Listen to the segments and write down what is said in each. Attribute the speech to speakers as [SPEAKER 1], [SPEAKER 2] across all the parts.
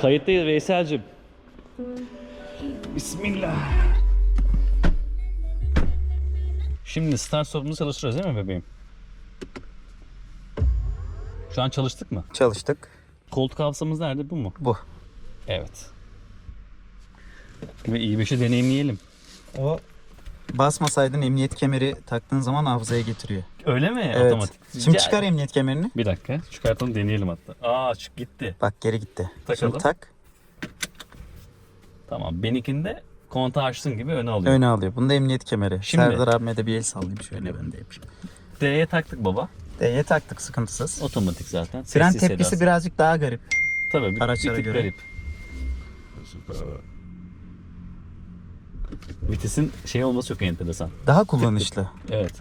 [SPEAKER 1] Kayıttayız Veysel'cim. Bismillah. Şimdi start stop'umuzu çalıştırıyoruz değil mi bebeğim? Şu an çalıştık mı?
[SPEAKER 2] Çalıştık.
[SPEAKER 1] Koltuk hafızamız nerede? Bu mu?
[SPEAKER 2] Bu.
[SPEAKER 1] Evet. Ve iyi bir şey deneyimleyelim.
[SPEAKER 2] O basmasaydın emniyet kemeri taktığın zaman hafızaya getiriyor.
[SPEAKER 1] Öyle mi?
[SPEAKER 2] Evet.
[SPEAKER 1] Otomatik.
[SPEAKER 2] Şimdi
[SPEAKER 1] Ya-
[SPEAKER 2] çıkar emniyet kemerini.
[SPEAKER 1] Bir dakika. Çıkartalım deneyelim hatta. Aa çık gitti.
[SPEAKER 2] Bak geri gitti.
[SPEAKER 1] Takalım.
[SPEAKER 2] Şimdi tak.
[SPEAKER 1] Tamam. Benimkinde kontağı açtın gibi öne alıyor.
[SPEAKER 2] Öne alıyor. Bunda emniyet kemeri.
[SPEAKER 1] Şimdi-
[SPEAKER 2] Serdar abime de bir el sallayayım şöyle ben de yapayım.
[SPEAKER 1] D'ye taktık baba.
[SPEAKER 2] D'ye taktık sıkıntısız.
[SPEAKER 1] Otomatik zaten.
[SPEAKER 2] Fren
[SPEAKER 1] Sessiz
[SPEAKER 2] tepkisi
[SPEAKER 1] sedasız.
[SPEAKER 2] birazcık daha garip.
[SPEAKER 1] Tabii bir,
[SPEAKER 2] araçlara
[SPEAKER 1] bir tık
[SPEAKER 2] göre.
[SPEAKER 1] garip. Vitesin şey olması çok enteresan.
[SPEAKER 2] Daha kullanışlı.
[SPEAKER 1] Evet.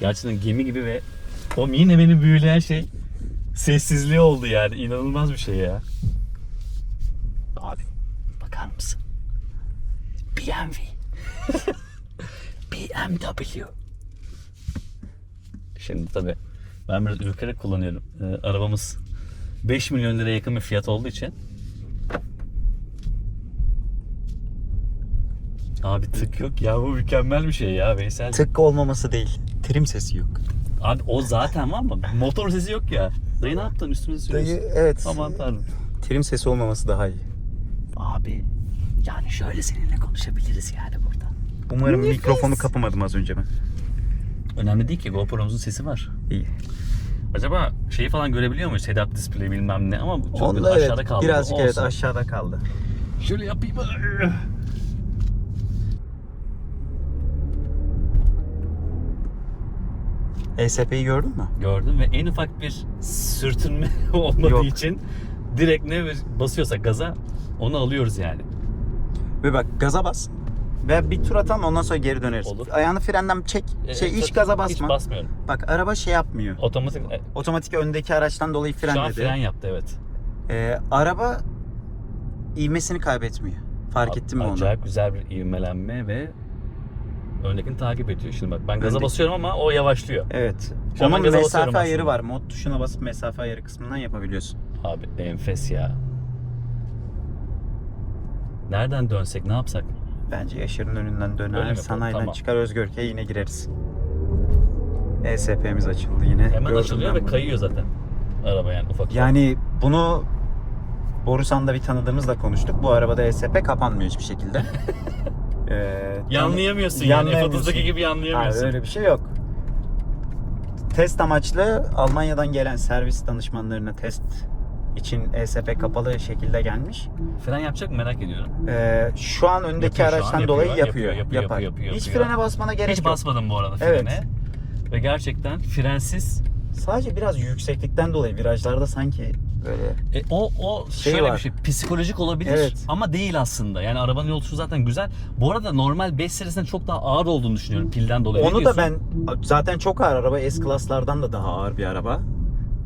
[SPEAKER 1] Gerçekten gemi gibi ve o yine beni büyüleyen şey sessizliği oldu yani. İnanılmaz bir şey ya. Abi bakar mısın? BMW. BMW. Şimdi tabii ben biraz ürkerek kullanıyorum. Ee, arabamız 5 milyon liraya yakın bir fiyat olduğu için Abi tık yok ya bu mükemmel bir şey ya Veysel.
[SPEAKER 2] Tık olmaması değil. Trim sesi yok.
[SPEAKER 1] Abi o zaten var mı? Motor sesi yok ya. Dayı ne yaptın üstüne sürüyorsun?
[SPEAKER 2] Dayı evet.
[SPEAKER 1] Aman tanrım.
[SPEAKER 2] Trim sesi olmaması daha iyi.
[SPEAKER 1] Abi yani şöyle seninle konuşabiliriz yani burada.
[SPEAKER 2] Umarım mikrofonu kapamadım az önce ben.
[SPEAKER 1] Önemli değil ki GoPro'muzun sesi var.
[SPEAKER 2] İyi.
[SPEAKER 1] Acaba şeyi falan görebiliyor muyuz? Head-up display bilmem ne ama çok
[SPEAKER 2] Onda
[SPEAKER 1] aşağıda
[SPEAKER 2] evet,
[SPEAKER 1] kaldı.
[SPEAKER 2] birazcık evet
[SPEAKER 1] Olsun.
[SPEAKER 2] aşağıda kaldı.
[SPEAKER 1] Şöyle yapayım.
[SPEAKER 2] ESP'yi E gördün mü?
[SPEAKER 1] Gördüm ve en ufak bir sürtünme olmadığı
[SPEAKER 2] Yok.
[SPEAKER 1] için direkt ne basıyorsa gaza onu alıyoruz yani.
[SPEAKER 2] Ve bak gaza bas. Ve bir tur atalım ondan sonra geri döneriz.
[SPEAKER 1] Olur.
[SPEAKER 2] Ayağını frenden çek. şey
[SPEAKER 1] Ee,
[SPEAKER 2] hiç gaza
[SPEAKER 1] Hiç
[SPEAKER 2] basma.
[SPEAKER 1] basmıyorum.
[SPEAKER 2] Bak araba şey yapmıyor.
[SPEAKER 1] Otomatik e,
[SPEAKER 2] Otomatik öndeki araçtan dolayı
[SPEAKER 1] şu an
[SPEAKER 2] frenledi.
[SPEAKER 1] fren yaptı evet.
[SPEAKER 2] Ee, araba ivmesini kaybetmiyor. Fark ettin mi onu?
[SPEAKER 1] Acayip güzel bir ivmelenme ve öndekini takip ediyor. Şimdi bak ben gaza
[SPEAKER 2] Öndeki-
[SPEAKER 1] basıyorum ama o yavaşlıyor.
[SPEAKER 2] Evet.
[SPEAKER 1] Şu
[SPEAKER 2] Onun mesafe ayarı var. Mod tuşuna basıp mesafe ayarı kısmından yapabiliyorsun.
[SPEAKER 1] Abi enfes ya. Nereden dönsek ne yapsak?
[SPEAKER 2] Bence Yaşar'ın önünden döner, sanayiden
[SPEAKER 1] Tamam.
[SPEAKER 2] çıkar Özgörke'ye yine gireriz. ESP'miz açıldı yine.
[SPEAKER 1] Hemen
[SPEAKER 2] Gördüm
[SPEAKER 1] açılıyor ve
[SPEAKER 2] bunu.
[SPEAKER 1] kayıyor zaten. Araba yani ufak ufak.
[SPEAKER 2] Yani bunu Borusan'da bir tanıdığımızla konuştuk. Bu arabada ESP kapanmıyor hiçbir şekilde. ee,
[SPEAKER 1] yanlayamıyorsun yani.
[SPEAKER 2] yanlayamıyorsun.
[SPEAKER 1] F30'daki gibi yanlayamıyorsun.
[SPEAKER 2] öyle bir şey yok. Test amaçlı Almanya'dan gelen servis danışmanlarına test için ESP kapalı şekilde gelmiş.
[SPEAKER 1] Fren yapacak mı merak ediyorum.
[SPEAKER 2] Ee, şu an öndeki
[SPEAKER 1] Yapıyor an,
[SPEAKER 2] araçtan
[SPEAKER 1] yapıyor,
[SPEAKER 2] dolayı
[SPEAKER 1] yapıyor,
[SPEAKER 2] yapıyor.
[SPEAKER 1] yapıyor,
[SPEAKER 2] yapar.
[SPEAKER 1] yapıyor, yapıyor,
[SPEAKER 2] Hiç
[SPEAKER 1] yapıyor.
[SPEAKER 2] frene basmana gerek
[SPEAKER 1] Hiç
[SPEAKER 2] yok.
[SPEAKER 1] basmadım bu arada
[SPEAKER 2] Evet.
[SPEAKER 1] frene. Ve gerçekten frensiz.
[SPEAKER 2] Sadece biraz yükseklikten dolayı virajlarda sanki böyle
[SPEAKER 1] E, o o
[SPEAKER 2] Şey
[SPEAKER 1] şöyle
[SPEAKER 2] var.
[SPEAKER 1] bir şey psikolojik olabilir
[SPEAKER 2] Evet.
[SPEAKER 1] ama değil aslında. Yani arabanın yol tutuşu zaten güzel. Bu arada normal 5 serisinden çok daha ağır olduğunu düşünüyorum pilden dolayı. Ne
[SPEAKER 2] Onu da
[SPEAKER 1] diyorsun?
[SPEAKER 2] ben zaten çok ağır araba S-Class'lardan da daha ağır bir araba.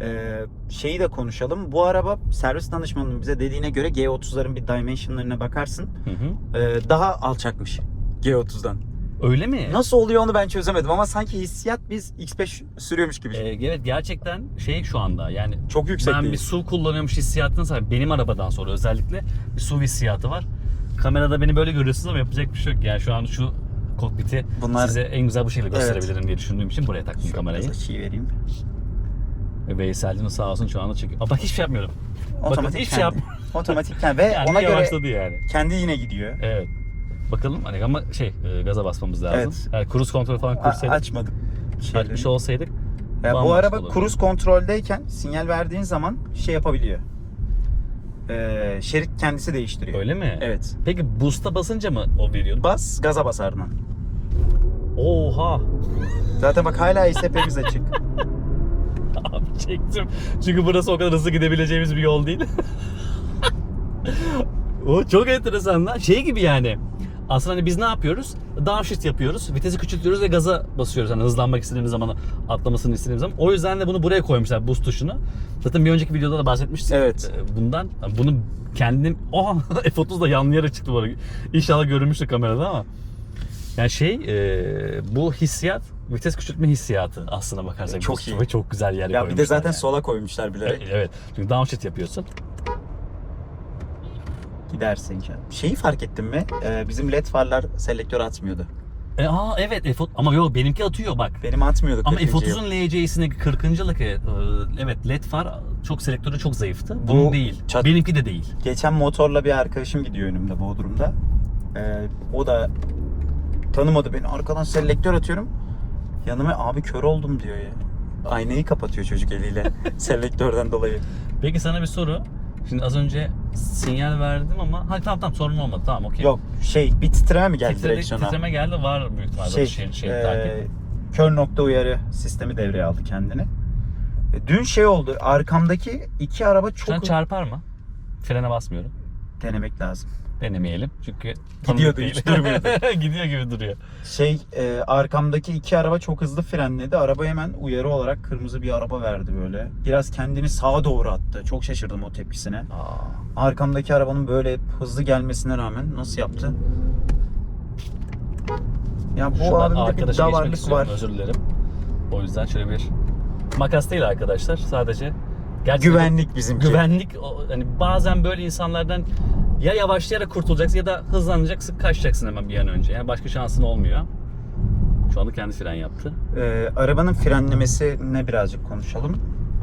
[SPEAKER 2] Ee, şeyi de konuşalım. Bu araba servis danışmanının bize dediğine göre G30'ların bir dimensionlarına bakarsın.
[SPEAKER 1] Hı hı.
[SPEAKER 2] ee, daha alçakmış G30'dan.
[SPEAKER 1] Öyle mi?
[SPEAKER 2] Nasıl oluyor onu ben çözemedim ama sanki hissiyat biz X5 sürüyormuş gibi.
[SPEAKER 1] Ee, evet gerçekten şey şu anda yani
[SPEAKER 2] çok yüksek
[SPEAKER 1] ben
[SPEAKER 2] değil.
[SPEAKER 1] bir SUV kullanıyormuş hissiyatını sahip. Benim arabadan sonra özellikle bir SUV hissiyatı var. Kamerada beni böyle görüyorsunuz ama yapacak bir şey yok. Yani şu an şu kokpiti
[SPEAKER 2] Bunlar-
[SPEAKER 1] size en güzel bu şekilde
[SPEAKER 2] Evet.
[SPEAKER 1] gösterebilirim diye düşündüğüm için buraya taktım
[SPEAKER 2] Şöyle
[SPEAKER 1] kamerayı.
[SPEAKER 2] biraz açıyı vereyim.
[SPEAKER 1] Ve Veysel'cim sağ olsun şu anda çekiyor. Aa, bak hiçbir şey yapmıyorum.
[SPEAKER 2] Otomatik
[SPEAKER 1] hiçbir şey
[SPEAKER 2] kendi. Otomatik kendi. Ve
[SPEAKER 1] Yani
[SPEAKER 2] ona göre
[SPEAKER 1] yani.
[SPEAKER 2] kendi yine gidiyor.
[SPEAKER 1] Evet. Bakalım hani ama şey e, gaza basmamız lazım.
[SPEAKER 2] Evet.
[SPEAKER 1] Yani cruise kontrol falan kursaydık,
[SPEAKER 2] açmadık.
[SPEAKER 1] açmış olsaydık
[SPEAKER 2] Ya bu
[SPEAKER 1] bambaşka
[SPEAKER 2] araba
[SPEAKER 1] olurdu.
[SPEAKER 2] cruise kontroldeyken sinyal verdiğin zaman şey yapabiliyor. Ee, şerit kendisi değiştiriyor.
[SPEAKER 1] öyle mi?
[SPEAKER 2] Evet.
[SPEAKER 1] Peki boost'a basınca mı o veriyordu?
[SPEAKER 2] Bas, gaza bas ardından.
[SPEAKER 1] Oha!
[SPEAKER 2] Zaten bak hala ESP'miz açık.
[SPEAKER 1] Abi çektim. Çünkü burası o kadar hızlı gidebileceğimiz bir yol değil. o çok enteresan lan. Şey gibi yani. Aslında hani biz ne yapıyoruz? Downshift yapıyoruz. Vitesi küçültüyoruz ve gaza basıyoruz. Hani hızlanmak istediğimiz zaman, atlamasını istediğimiz zaman. O yüzden de bunu buraya koymuşlar boost tuşunu. Zaten bir önceki videoda da bahsetmiştik.
[SPEAKER 2] Evet.
[SPEAKER 1] e, Bundan. Bunu kendim... Oha! F30 da yanlayarak çıktı bu arada. İnşallah görünmüştür kamerada ama. Yani şey, e, bu hissiyat vites küçültme hissiyatı aslına bakarsak.
[SPEAKER 2] Çok iyi.
[SPEAKER 1] Çok güzel yer
[SPEAKER 2] Ya bir de zaten
[SPEAKER 1] yani.
[SPEAKER 2] sola koymuşlar bilerek.
[SPEAKER 1] Evet, evet. Çünkü downshift yapıyorsun.
[SPEAKER 2] Gidersin. Şeyi fark ettin mi? Ee, bizim led farlar selektör atmıyordu.
[SPEAKER 1] E, aa evet F30 ama yok benimki atıyor bak.
[SPEAKER 2] Benim atmıyordu.
[SPEAKER 1] Ama
[SPEAKER 2] 40. yıl.
[SPEAKER 1] F30'un LC'sine 40. yıllık e, evet led far çok selektörü çok zayıftı.
[SPEAKER 2] Bu
[SPEAKER 1] Bunun değil.
[SPEAKER 2] çat-
[SPEAKER 1] Benimki de değil.
[SPEAKER 2] Geçen motorla bir arkadaşım gidiyor önümde Bodrum'da. Ee, o da tanımadı beni. Arkadan selektör atıyorum. Yanıma abi kör oldum diyor ya. Aynayı kapatıyor çocuk eliyle selektörden dolayı.
[SPEAKER 1] Peki sana bir soru. Şimdi az önce sinyal verdim ama ha tamam tamam sorun olmadı. Tamam okey.
[SPEAKER 2] Yok şey bir titreme mi geldi
[SPEAKER 1] Titredi-
[SPEAKER 2] direksiyona?
[SPEAKER 1] Titreme geldi var büyük ihtimalle
[SPEAKER 2] şey,
[SPEAKER 1] şey, şey,
[SPEAKER 2] e,
[SPEAKER 1] takip.
[SPEAKER 2] kör nokta uyarı sistemi devreye aldı kendini. E, Dün şey oldu. Arkamdaki iki araba çok
[SPEAKER 1] Sen çarpar mı? Frene basmıyorum.
[SPEAKER 2] denemek lazım.
[SPEAKER 1] Denemeyelim çünkü
[SPEAKER 2] Gidiyordu, hiç durmuyordu.
[SPEAKER 1] Gidiyor gibi duruyor.
[SPEAKER 2] Şey e, arkamdaki iki araba çok hızlı frenledi. Araba hemen uyarı olarak kırmızı bir araba verdi böyle. Biraz kendini sağa doğru attı. Çok şaşırdım o tepkisine.
[SPEAKER 1] Aa.
[SPEAKER 2] Arkamdaki arabanın böyle hızlı gelmesine rağmen nasıl yaptı? Ya bu
[SPEAKER 1] Şuradan
[SPEAKER 2] abimde bir davarlık var.
[SPEAKER 1] özür dilerim. O yüzden şöyle bir makas değil arkadaşlar sadece gerçekten
[SPEAKER 2] Güvenlik bizimki.
[SPEAKER 1] güvenlik o- hani bazen böyle insanlardan ya yavaşlayarak kurtulacaksın ya da hızlanacaksın kaçacaksın hemen bir an önce. Yani başka şansın olmuyor. Şu anda kendi fren yaptı.
[SPEAKER 2] Ee, arabanın frenlemesine birazcık konuşalım.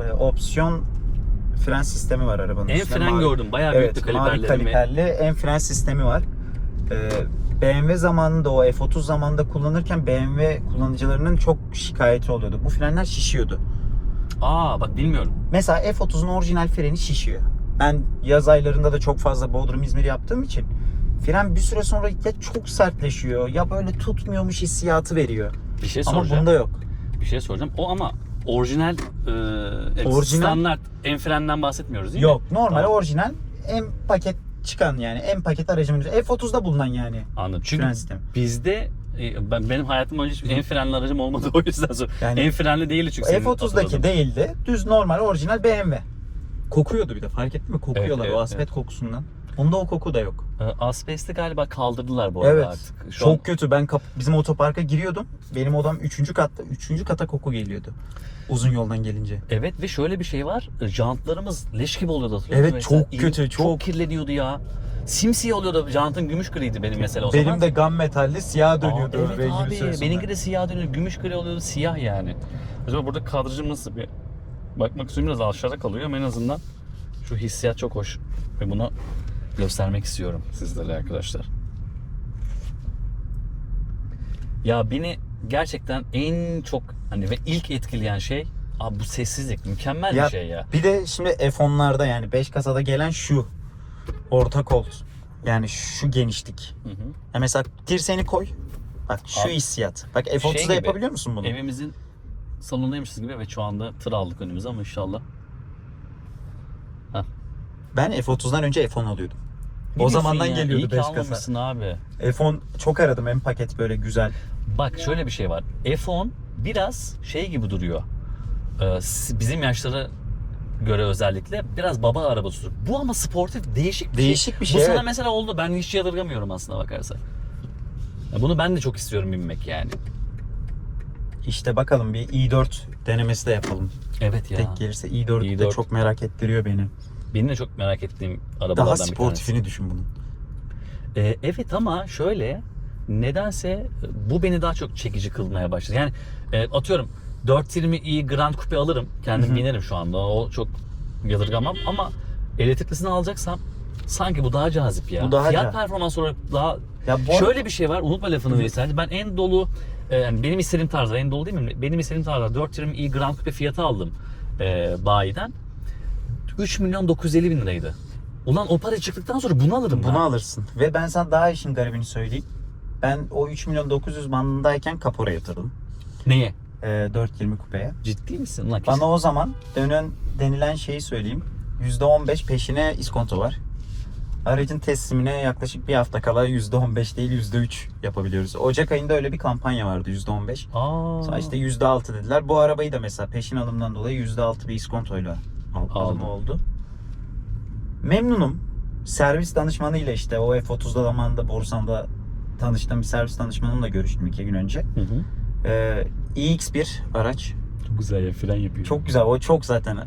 [SPEAKER 2] Ee, opsiyon fren sistemi var arabanın
[SPEAKER 1] En fren
[SPEAKER 2] Mavi-
[SPEAKER 1] gördüm. Bayağı
[SPEAKER 2] Evet,
[SPEAKER 1] büyüktü
[SPEAKER 2] mavi
[SPEAKER 1] kaliperleri.
[SPEAKER 2] kaliperli en fren sistemi var. Ee, BMW zamanında o F30 zamanında kullanırken BMW kullanıcılarının çok şikayeti oluyordu. Bu frenler şişiyordu.
[SPEAKER 1] Aa bak bilmiyorum.
[SPEAKER 2] Mesela F30'un orijinal freni şişiyor. Ben yaz aylarında da çok fazla Bodrum İzmir yaptığım için fren bir süre sonra ya çok sertleşiyor ya böyle tutmuyormuş hissiyatı veriyor.
[SPEAKER 1] Bir şey
[SPEAKER 2] Ama
[SPEAKER 1] soracağım.
[SPEAKER 2] bunda yok.
[SPEAKER 1] Bir şey soracağım. O ama orijinal e,
[SPEAKER 2] Orijinal-
[SPEAKER 1] standart en frenden bahsetmiyoruz değil
[SPEAKER 2] Yok
[SPEAKER 1] mi?
[SPEAKER 2] normal
[SPEAKER 1] Tamam.
[SPEAKER 2] orijinal en paket çıkan yani en paket aracımın F30'da bulunan yani.
[SPEAKER 1] Anladım. Çünkü
[SPEAKER 2] Fren sistemi.
[SPEAKER 1] bizde e, ben benim hayatım hiç en frenli aracım olmadı o yüzden sonra.
[SPEAKER 2] Yani-
[SPEAKER 1] en frenli değildi çünkü senin
[SPEAKER 2] F30'daki
[SPEAKER 1] hatırladığın.
[SPEAKER 2] değildi. Düz normal orijinal BMW. Kokuyordu bir de fark ettin mi? Kokuyorlar
[SPEAKER 1] Evet,
[SPEAKER 2] o
[SPEAKER 1] evet,
[SPEAKER 2] aspet
[SPEAKER 1] evet.
[SPEAKER 2] kokusundan. Bunda o koku da yok.
[SPEAKER 1] E, Asbest'i galiba kaldırdılar bu arada
[SPEAKER 2] Evet.
[SPEAKER 1] artık. Şu
[SPEAKER 2] Çok
[SPEAKER 1] an-
[SPEAKER 2] kötü. Ben kap- bizim otoparka giriyordum. Benim odam 3. katta. 3. kata koku geliyordu. Uzun yoldan gelince.
[SPEAKER 1] Evet ve şöyle bir şey var. e, Jantlarımız leş gibi oluyordu hatırlıyor
[SPEAKER 2] Evet,
[SPEAKER 1] musun?
[SPEAKER 2] çok
[SPEAKER 1] Mesela
[SPEAKER 2] kötü,
[SPEAKER 1] çok,
[SPEAKER 2] çok.
[SPEAKER 1] kirleniyordu ya. Simsiyah oluyordu. Jantın gümüş griydi benim mesela o zaman.
[SPEAKER 2] Benim de gam metalli siyah
[SPEAKER 1] Aa,
[SPEAKER 2] dönüyordu.
[SPEAKER 1] evet
[SPEAKER 2] beygir
[SPEAKER 1] abi. Benimki de siyah dönüyor. Gümüş gri oluyordu. Siyah yani. Acaba burada kadrajım nasıl bir bakmak istiyorum biraz aşağıda kalıyor ama en azından şu hissiyat çok hoş ve bunu göstermek istiyorum sizlere arkadaşlar. Ya beni gerçekten en çok hani ve ilk etkileyen şey abi bu sessizlik mükemmel
[SPEAKER 2] Ya,
[SPEAKER 1] bir şey ya.
[SPEAKER 2] Bir de şimdi F10'larda yani 5 kasada gelen şu orta kol. Yani şu genişlik.
[SPEAKER 1] Hı hı.
[SPEAKER 2] Ya mesela dirseğini koy. Bak şu
[SPEAKER 1] Abi,
[SPEAKER 2] hissiyat. Bak F30'da
[SPEAKER 1] şey gibi,
[SPEAKER 2] yapabiliyor musun bunu?
[SPEAKER 1] Evimizin salonundaymışız gibi ve şu anda tır aldık önümüze ama inşallah.
[SPEAKER 2] Ben F30'dan önce F10 alıyordum. O
[SPEAKER 1] Biliyorsun
[SPEAKER 2] zamandan
[SPEAKER 1] ya,
[SPEAKER 2] geliyordu
[SPEAKER 1] iyi ki
[SPEAKER 2] 5 kasa.
[SPEAKER 1] abi.
[SPEAKER 2] F10 çok aradım en paket böyle güzel.
[SPEAKER 1] Bak şöyle bir şey var. F10 biraz şey gibi duruyor. Ee, bizim yaşlara göre özellikle biraz baba arabası. Bu ama sportif değişik bir
[SPEAKER 2] Değişik
[SPEAKER 1] şey.
[SPEAKER 2] bir şey,
[SPEAKER 1] Bu sana
[SPEAKER 2] evet.
[SPEAKER 1] mesela oldu. Ben hiç yadırgamıyorum aslında bakarsan. Bunu ben de çok istiyorum binmek yani.
[SPEAKER 2] İşte bakalım bir i4 denemesi de yapalım.
[SPEAKER 1] Evet ya.
[SPEAKER 2] Tek gelirse i4, de
[SPEAKER 1] i4.
[SPEAKER 2] çok merak ettiriyor beni.
[SPEAKER 1] Benim de çok merak ettiğim arabalardan
[SPEAKER 2] Daha
[SPEAKER 1] bir
[SPEAKER 2] sportifini düşün bunun.
[SPEAKER 1] Ee, evet ama şöyle nedense e, bu beni daha çok çekici kılmaya başladı. Yani e, atıyorum 420i Grand Coupe alırım. Kendim
[SPEAKER 2] Hı hı.
[SPEAKER 1] binerim şu anda. O çok yadırgamam ama elektriklisini alacaksam sanki bu daha cazip ya.
[SPEAKER 2] Bu daha
[SPEAKER 1] Fiyat
[SPEAKER 2] ca-
[SPEAKER 1] performans olarak daha
[SPEAKER 2] Ya bu
[SPEAKER 1] şöyle bir şey var. Unutma lafını Veysel. Ben en dolu e, yani benim istediğim tarzda en dolu değil mi? Benim istediğim tarzda 420i Grand Coupe fiyatı aldım e, bayiden. 3 milyon 950 bin liraydı. Ulan o para çıktıktan sonra bunu alırım
[SPEAKER 2] bunu
[SPEAKER 1] ben.
[SPEAKER 2] alırsın. Ve ben sana daha işin garibini söyleyeyim. Ben o 3 milyon 900 bandındayken kapora yatırdım.
[SPEAKER 1] Neye?
[SPEAKER 2] Ee, 420 kupeye.
[SPEAKER 1] Ciddi misin? Lan
[SPEAKER 2] Bana o zaman dönen denilen şeyi söyleyeyim. %15 peşine iskonto var. Aracın teslimine yaklaşık bir hafta kala %15 değil %3 yapabiliyoruz. Ocak ayında öyle bir kampanya vardı %15.
[SPEAKER 1] Aa.
[SPEAKER 2] Sonra işte %6 dediler. Bu arabayı da mesela peşin alımdan dolayı %6 bir iskontoyla al-
[SPEAKER 1] Aldım.
[SPEAKER 2] alımı oldu. Memnunum. Servis danışmanıyla işte o F30'da zamanında Borusan'da tanıştığım bir servis danışmanımla görüştüm iki gün önce.
[SPEAKER 1] Hı hı.
[SPEAKER 2] Ee, iX1 araç.
[SPEAKER 1] Çok güzel ya fren yapıyor.
[SPEAKER 2] Çok güzel. O çok zaten.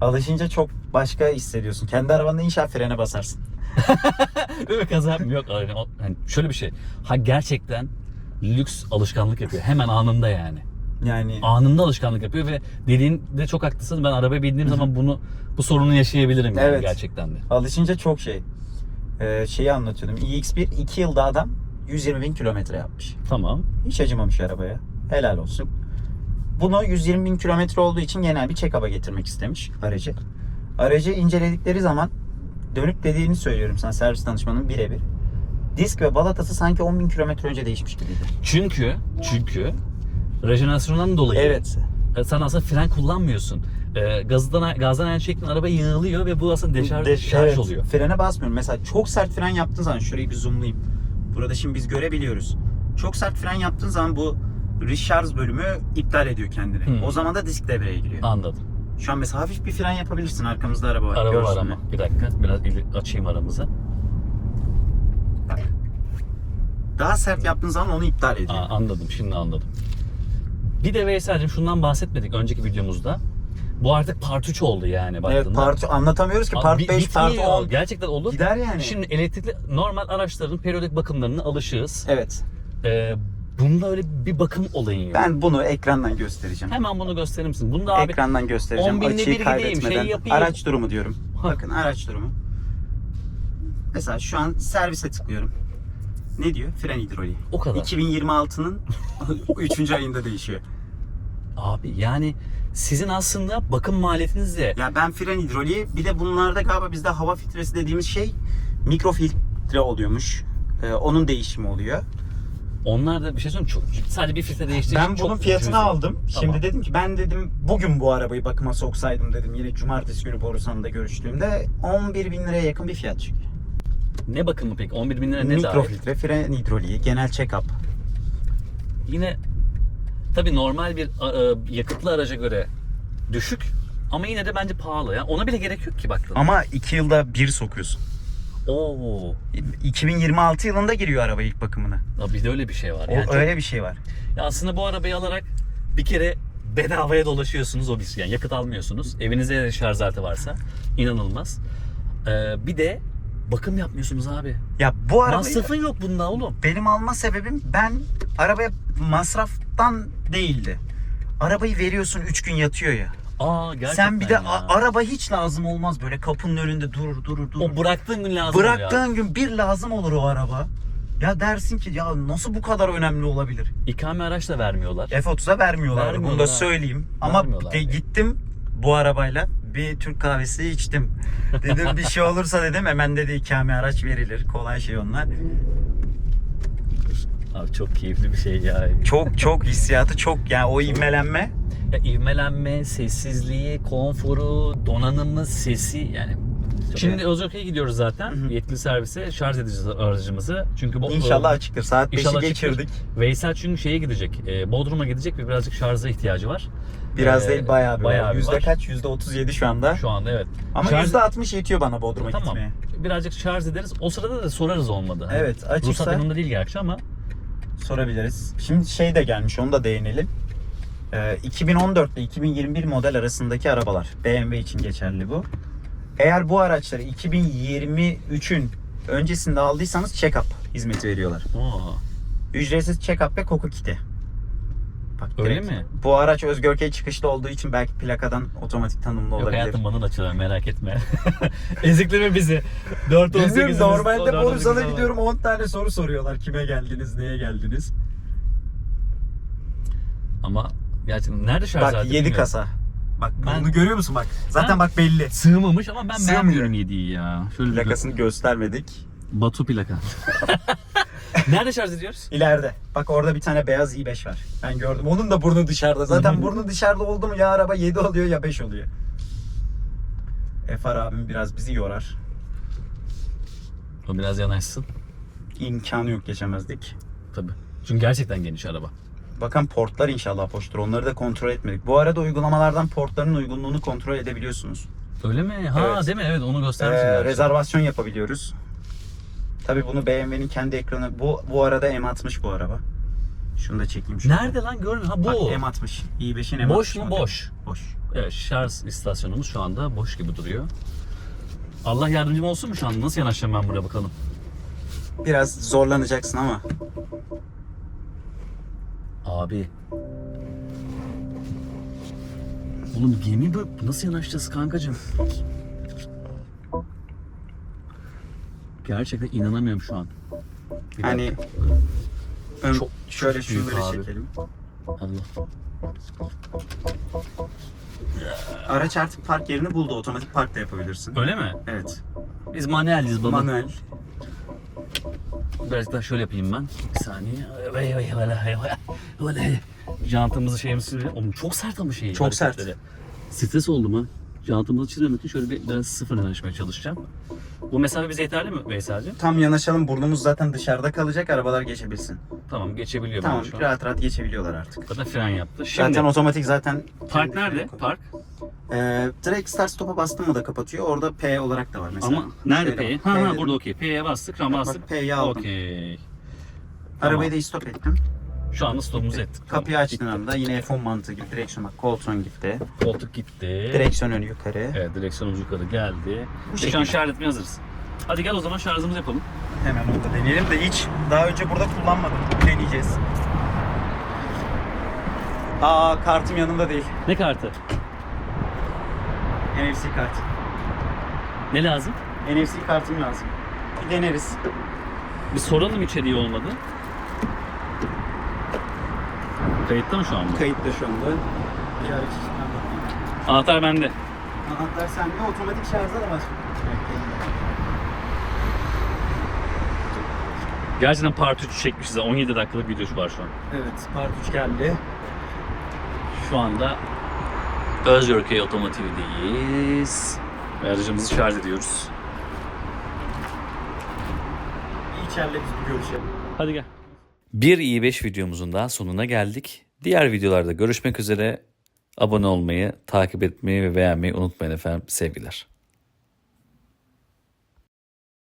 [SPEAKER 2] Alışınca çok başka hissediyorsun. Kendi arabanda inşallah frene basarsın.
[SPEAKER 1] Mi kaza yapmıyor. Yok yani, hani şöyle bir şey. Ha gerçekten lüks alışkanlık yapıyor. Hemen anında yani.
[SPEAKER 2] Yani
[SPEAKER 1] Anında alışkanlık yapıyor ve dediğinde çok haklısın. Ben arabaya bindiğim zaman bunu bu sorunu yaşayabilirim yani
[SPEAKER 2] Evet.
[SPEAKER 1] gerçekten de.
[SPEAKER 2] alışınca çok şey. Ee, şeyi anlatıyordum. iX1 2 yılda adam 120 bin kilometre yapmış.
[SPEAKER 1] Tamam.
[SPEAKER 2] Hiç acımamış arabaya. Helal olsun. Bunu 120 bin kilometre olduğu için genel bir check-up'a getirmek istemiş aracı. Aracı inceledikleri zaman dönüp dediğini söylüyorum sana servis danışmanının birebir. Disk ve balatası sanki 10 bin kilometre önce değişmiş gibiydi.
[SPEAKER 1] Çünkü çünkü rejenerasyondan dolayı
[SPEAKER 2] Evet.
[SPEAKER 1] e, sen aslında fren kullanmıyorsun. E, gazdan gazdan ayağını çektiğin araba yığılıyor ve bu aslında deşarj,
[SPEAKER 2] De-
[SPEAKER 1] şarj
[SPEAKER 2] evet,
[SPEAKER 1] oluyor.
[SPEAKER 2] Frene basmıyorum. Mesela çok sert fren yaptığın zaman şurayı bir zoomlayayım. Burada şimdi biz görebiliyoruz. Çok sert fren yaptığın zaman bu recharge bölümü iptal ediyor kendini.
[SPEAKER 1] Hmm.
[SPEAKER 2] O zaman da disk devreye giriyor.
[SPEAKER 1] Anladım.
[SPEAKER 2] Şu an mesela hafif bir fren yapabilirsin. Arkamızda araba var.
[SPEAKER 1] Araba var ama. Bir dakika biraz açayım aramızı.
[SPEAKER 2] Daha sert yaptığın zaman onu iptal ediyor.
[SPEAKER 1] Aa, anladım şimdi anladım. Bir de Veysel'cim şundan bahsetmedik önceki videomuzda. Bu artık part 3 oldu yani baktığında.
[SPEAKER 2] Evet part anlatamıyoruz ki part
[SPEAKER 1] bi-
[SPEAKER 2] 5 part
[SPEAKER 1] bitmiyor.
[SPEAKER 2] 10
[SPEAKER 1] Gerçekten olur.
[SPEAKER 2] gider yani.
[SPEAKER 1] Şimdi elektrikli normal araçların periyodik bakımlarına alışığız.
[SPEAKER 2] Evet.
[SPEAKER 1] Ee, bunda öyle bir bakım olayın yok.
[SPEAKER 2] Ben bunu ekrandan göstereceğim.
[SPEAKER 1] Hemen bunu gösterir misin? Bunda abi
[SPEAKER 2] ekrandan göstereceğim.
[SPEAKER 1] 10 binde bir
[SPEAKER 2] Açıyı
[SPEAKER 1] gideyim,
[SPEAKER 2] kaybetmeden.
[SPEAKER 1] yapayım.
[SPEAKER 2] Araç durumu diyorum.
[SPEAKER 1] Ha.
[SPEAKER 2] Bakın araç durumu. Mesela şu an servise tıklıyorum. Ne diyor? Fren hidroliği.
[SPEAKER 1] o kadar.
[SPEAKER 2] 2026'nın 3. ayında değişiyor.
[SPEAKER 1] Abi yani sizin aslında bakım maliyetinizle
[SPEAKER 2] Ya ben fren hidroliği bir de bunlarda galiba bizde hava filtresi dediğimiz şey mikrofiltre oluyormuş. Ee, onun değişimi oluyor.
[SPEAKER 1] Onlar da bir şey söyleyeyim çok sadece bir filtre değiştirecek
[SPEAKER 2] Ben bunun fiyatını
[SPEAKER 1] cüzi.
[SPEAKER 2] aldım.
[SPEAKER 1] Tamam.
[SPEAKER 2] Şimdi dedim ki ben dedim bugün bu arabayı bakıma soksaydım dedim. Yine cumartesi günü Borusan'da görüştüğümde 11 bin liraya yakın bir fiyat çıkıyor.
[SPEAKER 1] Ne bakımı peki? 11 bin lira ne?
[SPEAKER 2] Mikrofiltre, fren hidroliği, genel check-up.
[SPEAKER 1] Yine tabii normal bir a- yakıtlı araca göre düşük ama yine de bence pahalı. ya. ona bile gerek yok ki baktığında.
[SPEAKER 2] Ama 2 yılda bir sokuyorsun.
[SPEAKER 1] Oo.
[SPEAKER 2] 2026 yılında giriyor araba ilk bakımına.
[SPEAKER 1] Ya bir de öyle bir şey var.
[SPEAKER 2] O
[SPEAKER 1] Yani çok-
[SPEAKER 2] öyle bir şey var.
[SPEAKER 1] Ya aslında bu arabayı alarak bir kere bedavaya dolaşıyorsunuz o bir yani yakıt almıyorsunuz. Evinizde de şarj aleti varsa inanılmaz. Ee, bir de bakım yapmıyorsunuz abi.
[SPEAKER 2] Ya bu arabayı
[SPEAKER 1] Masrafın yok bunda oğlum.
[SPEAKER 2] benim alma sebebim ben arabaya masraftan değildi. Arabayı veriyorsun 3 gün yatıyor ya.
[SPEAKER 1] Aa gerçekten
[SPEAKER 2] Sen bir de
[SPEAKER 1] ya.
[SPEAKER 2] a- araba hiç lazım olmaz böyle kapının önünde durur durur durur.
[SPEAKER 1] o bıraktığın gün lazım oluyor.
[SPEAKER 2] Bıraktığın gün bir lazım olur o araba. Ya dersin ki ya nasıl bu kadar önemli olabilir?
[SPEAKER 1] İkame araç da vermiyorlar.
[SPEAKER 2] F30'a vermiyorlar.
[SPEAKER 1] Vermiyorlar
[SPEAKER 2] Bunu da
[SPEAKER 1] ha.
[SPEAKER 2] söyleyeyim. Ama
[SPEAKER 1] Vermiyorlar
[SPEAKER 2] de-
[SPEAKER 1] yani.
[SPEAKER 2] gittim bu arabayla bir Türk kahvesi içtim. Dedim bir şey olursa dedim hemen dedi ikame araç verilir. Kolay şey onlar.
[SPEAKER 1] Abi çok keyifli bir şey ya.
[SPEAKER 2] Çok çok hissiyatı çok yani o ivmelenme.
[SPEAKER 1] Ya ivmelenme, sessizliği, konforu, donanımı, sesi yani. Şimdi Özoka'ya gidiyoruz zaten.
[SPEAKER 2] Hı hı.
[SPEAKER 1] Yetkili servise şarj edeceğiz aracımızı. Çünkü bu
[SPEAKER 2] İnşallah açıktır. Saat 5'i
[SPEAKER 1] İnşallah
[SPEAKER 2] geçirdik.
[SPEAKER 1] Veysel çünkü şeye gidecek. e, Bodrum'a gidecek ve birazcık şarja ihtiyacı var.
[SPEAKER 2] Biraz
[SPEAKER 1] Ee,
[SPEAKER 2] değil bayağı bir
[SPEAKER 1] bayağı
[SPEAKER 2] var. Yüzde
[SPEAKER 1] var.
[SPEAKER 2] kaç? Yüzde 37 şu anda.
[SPEAKER 1] Şu anda evet.
[SPEAKER 2] Ama
[SPEAKER 1] Şarj-
[SPEAKER 2] yüzde 60 yetiyor bana Bodrum'a
[SPEAKER 1] Tamam.
[SPEAKER 2] gitmeye.
[SPEAKER 1] Birazcık şarj ederiz. O sırada da sorarız olmadı. Hani
[SPEAKER 2] Evet, açıksa-
[SPEAKER 1] Ruhsat yanımda değil gerçi ama
[SPEAKER 2] sorabiliriz. Şimdi şey de gelmiş onu da değinelim. Ee, 2014 ile 2021 model arasındaki arabalar. BMW için geçerli bu. Eğer bu araçları 2023'ün öncesinde aldıysanız check-up hizmeti veriyorlar.
[SPEAKER 1] Oo,
[SPEAKER 2] Ücretsiz check-up ve koku kiti. Bak,
[SPEAKER 1] Öyle
[SPEAKER 2] direkt.
[SPEAKER 1] mi?
[SPEAKER 2] Bu araç Özgörkey çıkışlı olduğu için belki plakadan otomatik tanımlı
[SPEAKER 1] Yok
[SPEAKER 2] olabilir.
[SPEAKER 1] hayatım bana açılıyor merak etme. Ezikleme bizi. 4
[SPEAKER 2] Bilmiyorum normalde Borusan'a gidiyorum 10 tane soru soruyorlar. Kime geldiniz, neye geldiniz?
[SPEAKER 1] Ama gerçekten nerede şarj
[SPEAKER 2] Bak
[SPEAKER 1] aleti
[SPEAKER 2] 7
[SPEAKER 1] bilmiyorum.
[SPEAKER 2] kasa. Bak
[SPEAKER 1] Ben-
[SPEAKER 2] bunu görüyor musun bak? Zaten
[SPEAKER 1] Ben-
[SPEAKER 2] bak belli.
[SPEAKER 1] Sığmamış ama ben
[SPEAKER 2] Sığmıyor.
[SPEAKER 1] beğenmiyorum 7'yi ya. Şöyle bir
[SPEAKER 2] Plakasını göstermedik.
[SPEAKER 1] Batu plaka. Nerede şarj ediyoruz?
[SPEAKER 2] İleride. Bak orada bir tane beyaz i5 var. Ben gördüm. Onun da burnu dışarıda. Zaten burnu dışarıda oldu mu ya araba 7 oluyor ya 5 oluyor. Efar abim biraz bizi yorar.
[SPEAKER 1] O biraz yanaşsın.
[SPEAKER 2] İmkanı yok geçemezdik.
[SPEAKER 1] Tabii. Çünkü gerçekten geniş araba.
[SPEAKER 2] Bakın portlar inşallah boştur. Onları da kontrol etmedik. Bu arada uygulamalardan portların uygunluğunu kontrol edebiliyorsunuz.
[SPEAKER 1] Öyle mi? Ha
[SPEAKER 2] Evet.
[SPEAKER 1] değil mi? Evet onu
[SPEAKER 2] Ee,
[SPEAKER 1] göstermişsin.
[SPEAKER 2] rezervasyon yapabiliyoruz. Tabii bunu BMW'nin kendi ekranı. Bu bu arada M60 bu araba. Şunu da çekeyim şöyle.
[SPEAKER 1] Nerede lan görmüyorum. Ha
[SPEAKER 2] Bak
[SPEAKER 1] bu.
[SPEAKER 2] M60. i5'in M60.
[SPEAKER 1] Boş mu?
[SPEAKER 2] modeli.
[SPEAKER 1] Boş.
[SPEAKER 2] Boş.
[SPEAKER 1] Evet şarj istasyonumuz şu anda boş gibi duruyor. Allah yardımcım olsun mu şu anda? Nasıl yanaşacağım ben buraya bakalım.
[SPEAKER 2] Biraz zorlanacaksın ama.
[SPEAKER 1] Abi. Oğlum gemi böyle nasıl yanaşacağız kankacığım? Gerçekten inanamıyorum şu an. Bir
[SPEAKER 2] Hani ön-
[SPEAKER 1] Çok-
[SPEAKER 2] şöyle
[SPEAKER 1] çok büyük
[SPEAKER 2] şunları
[SPEAKER 1] abi.
[SPEAKER 2] çekelim.
[SPEAKER 1] Allah.
[SPEAKER 2] Araç artık park yerini buldu. Otomatik park da yapabilirsin.
[SPEAKER 1] Öyle mi?
[SPEAKER 2] Evet.
[SPEAKER 1] Biz manuelliyiz baba.
[SPEAKER 2] Manuel.
[SPEAKER 1] Biraz daha şöyle yapayım ben. Bir saniye. Vay vay vay vay vay. Böyle jantımızı şeyimizi... Oğlum çok sert ama şey.
[SPEAKER 2] Çok sert.
[SPEAKER 1] Stres oldum ha. Jantımızı çizmemek için şöyle bir biraz sıfır yanaşmaya çalışacağım. Bu mesafe bize yeterli mi Veysel'cim?
[SPEAKER 2] Tam yanaşalım. Burnumuz zaten dışarıda kalacak. Arabalar geçebilsin.
[SPEAKER 1] Tamam geçebiliyor
[SPEAKER 2] Tamam.
[SPEAKER 1] şu an.
[SPEAKER 2] Rahat rahat geçebiliyorlar artık.
[SPEAKER 1] Zaten fren yaptı. Şimdi
[SPEAKER 2] Zaten otomatik zaten.
[SPEAKER 1] park nerede? Park.
[SPEAKER 2] Ee, direkt start stop'a bastın mı da kapatıyor. Orada P olarak da var mesela.
[SPEAKER 1] Ama nerede P? Ha, ha burada okey. P'ye bastık, ram bastık.
[SPEAKER 2] P'yi aldım.
[SPEAKER 1] Okey.
[SPEAKER 2] Arabayı da stop ettim.
[SPEAKER 1] Şu anda stopumuzu ettik.
[SPEAKER 2] Kapıyı açtığın anda yine F10 mantığı gibi direksiyon bak koltuğun gitti.
[SPEAKER 1] Koltuk gitti.
[SPEAKER 2] Direksiyon önü yukarı.
[SPEAKER 1] Evet direksiyonumuz yukarı geldi.
[SPEAKER 2] Bu
[SPEAKER 1] Ve şu an şarj etmeye hazırız. Hadi gel o zaman şarjımızı yapalım.
[SPEAKER 2] Hemen onu da deneyelim de hiç daha önce burada kullanmadım. Deneyeceğiz. Aa kartım yanımda değil.
[SPEAKER 1] Ne kartı?
[SPEAKER 2] NFC kart.
[SPEAKER 1] Ne lazım?
[SPEAKER 2] NFC kartım lazım. Bir deneriz.
[SPEAKER 1] Bir soralım içeriği olmadı. Kayıtta mı şu an bu?
[SPEAKER 2] Kayıtta şu anda. Araç içinden bakayım.
[SPEAKER 1] Anahtar bende.
[SPEAKER 2] Anahtar sende otomatik şarja da bas.
[SPEAKER 1] Gerçekten part 3 çekmişiz. ha. 17 dakikalık video var şu an.
[SPEAKER 2] Evet part 3 geldi.
[SPEAKER 1] Şu anda Özgürköy Otomotiv'deyiz. Ve aracımızı şarj ediyoruz.
[SPEAKER 2] İçeride biz bir görüşelim.
[SPEAKER 1] Hadi gel.
[SPEAKER 3] Bir i5 videomuzun daha sonuna geldik. Diğer videolarda görüşmek üzere. Abone olmayı, takip etmeyi ve beğenmeyi unutmayın efendim. Sevgiler.